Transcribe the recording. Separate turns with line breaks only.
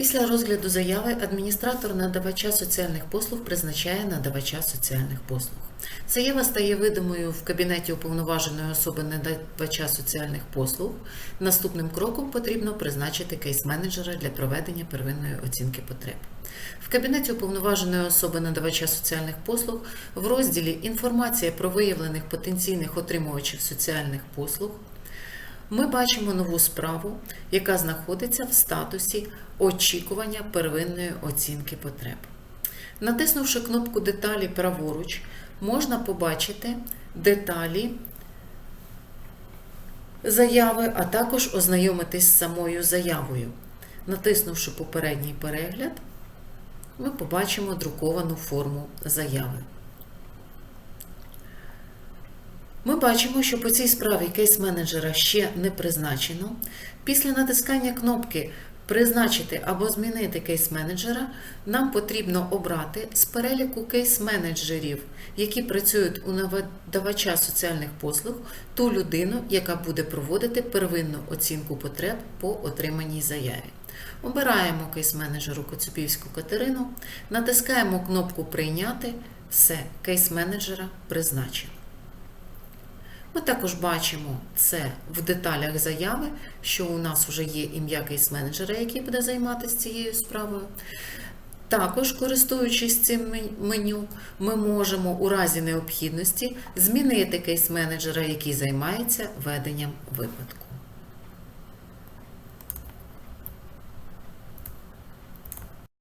Після розгляду заяви адміністратор надавача соціальних послуг призначає надавача соціальних послуг. Заява стає видимою в кабінеті уповноваженої особи надавача соціальних послуг. Наступним кроком потрібно призначити кейс-менеджера для проведення первинної оцінки потреб. В кабінеті уповноваженої особи надавача соціальних послуг в розділі Інформація про виявлених потенційних отримувачів соціальних послуг ми бачимо нову справу, яка знаходиться в статусі очікування первинної оцінки потреб. Натиснувши кнопку Деталі праворуч, можна побачити деталі заяви, а також ознайомитись з самою заявою. Натиснувши попередній перегляд, ми побачимо друковану форму заяви. Ми бачимо, що по цій справі кейс-менеджера ще не призначено. Після натискання кнопки Призначити або змінити кейс-менеджера нам потрібно обрати з переліку кейс-менеджерів, які працюють у надавача соціальних послуг, ту людину, яка буде проводити первинну оцінку потреб по отриманій заяві. Обираємо кейс-менеджеру Коцюбівську Катерину, натискаємо кнопку Прийняти. Все, кейс-менеджера призначено. Ми також бачимо це в деталях заяви, що у нас вже є ім'я кейс-менеджера, який буде займатися цією справою. Також, користуючись цим меню, ми можемо у разі необхідності змінити кейс-менеджера, який займається веденням випадку.